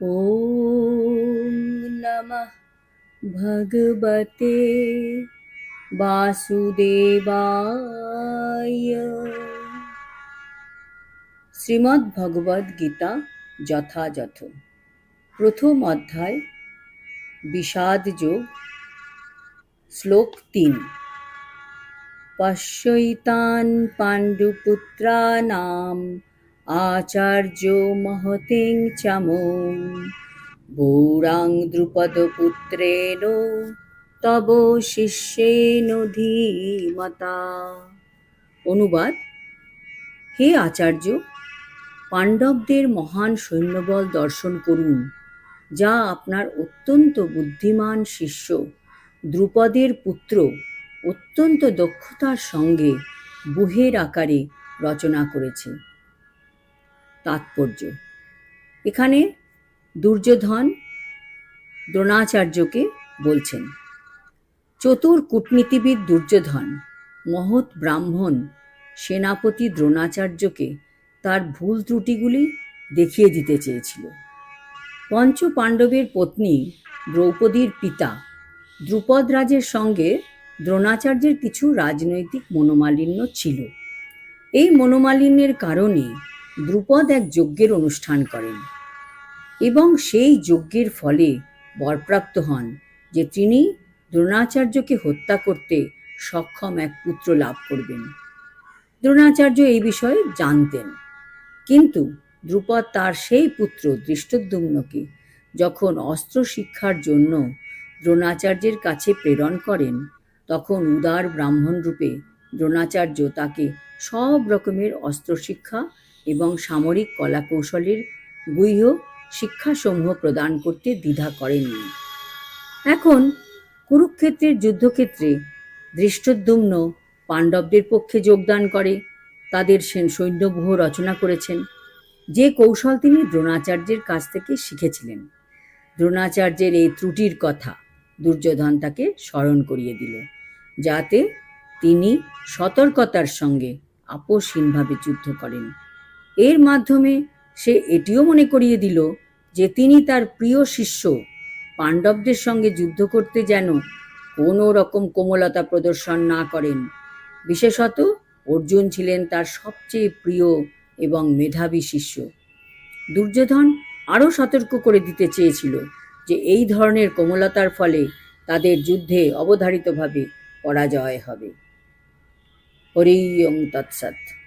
ॐ नमः भगवते বাসুদেবায় শ্রীমদ্ ভগবদ্ গীতা যথাযথ প্রথম অধ্যায় বিষাদ যোগ শ্লোক তিন পশ্যৈতান পাণ্ডুপুত্রানাম আচার্য মহতিং চমুং গৌরাং দ্রুপদপুত্রেণ তব শিষ্যেন ধীমতা। অনুবাদ, হে আচার্য, পাণ্ডবদের মহান সৈন্যবল দর্শন করুন, যা আপনার অত্যন্ত বুদ্ধিমান শিষ্য, দ্রুপদের পুত্র, অত্যন্ত দক্ষতার সঙ্গে বুহের আকারে রচনা করেছে। তাৎপর্য। এখানে দুর্যোধন দ্রোণাচার্যকে বলছেন, চতুর কূটনীতিবিদ দুর্যোধন, মহৎ ব্রাহ্মণ, সেনাপতি দ্রোণাচার্যকে তার ভুল ত্রুটিগুলি দেখিয়ে দিতে চেয়েছিল। পঞ্চ পাণ্ডবের পত্নী দ্রৌপদীর পিতা দ্রুপদ রাজের সঙ্গে দ্রোণাচার্যের কিছু রাজনৈতিক মনোমালিন্য ছিল। এই মনোমালিন্যের কারণে দ্রুপদ এক যজ্ঞের অনুষ্ঠান করেন এবং সেই যজ্ঞের ফলে বরপ্রাপ্ত হন যে তিনি দ্রোণাচার্যকে হত্যা করতে সক্ষম এক পুত্র লাভ করবেন। দ্রোণাচার্য এই বিষয়ে জানতেন, কিন্তু দ্রুপদ তার সেই পুত্র দৃষ্টদ্যুম্নকে যখন অস্ত্র শিক্ষার জন্য দ্রোণাচার্যের কাছে প্রেরণ করেন, তখন উদার ব্রাহ্মণ রূপে দ্রোণাচার্য তাকে সব রকমের অস্ত্র শিক্ষা এবং সামরিক কলাকৌশলের গুহ্য শিক্ষাসমূহ প্রদান করতে দ্বিধা করেননি। এখন কুরুক্ষেত্রের যুদ্ধক্ষেত্রে দৃষ্টদ্যুম্ন পাণ্ডবদের পক্ষে যোগদান করে, তাদের সেন সৈন্যব্যূহ রচনা করেছেন, যে কৌশল তিনি দ্রোণাচার্যের কাছ থেকে শিখেছিলেন। দ্রোণাচার্যের এই ত্রুটির কথা দুর্যোধন তাকে স্মরণ করিয়ে দিল, যাতে তিনি সতর্কতার সঙ্গে আপোষহীনভাবে যুদ্ধ করেন। এর মাধ্যমে সে এটিও মনে করিয়ে দিল যে তিনি তার প্রিয় শিষ্য। পাণ্ডবদের সঙ্গে যুদ্ধ করতে যেন কোনো রকম কোমলতা প্রদর্শন না করেন। বিশেষত অর্জুন ছিলেন তার সবচেয়ে প্রিয় এবং মেধাবী শিষ্য। দুর্যোধন আরও সতর্ক করে দিতে চেয়েছিল যে এই ধরনের কোমলতার ফলে তাদের যুদ্ধে অবধারিতভাবে পরাজয় হবে। হরি ওং তৎসৎ।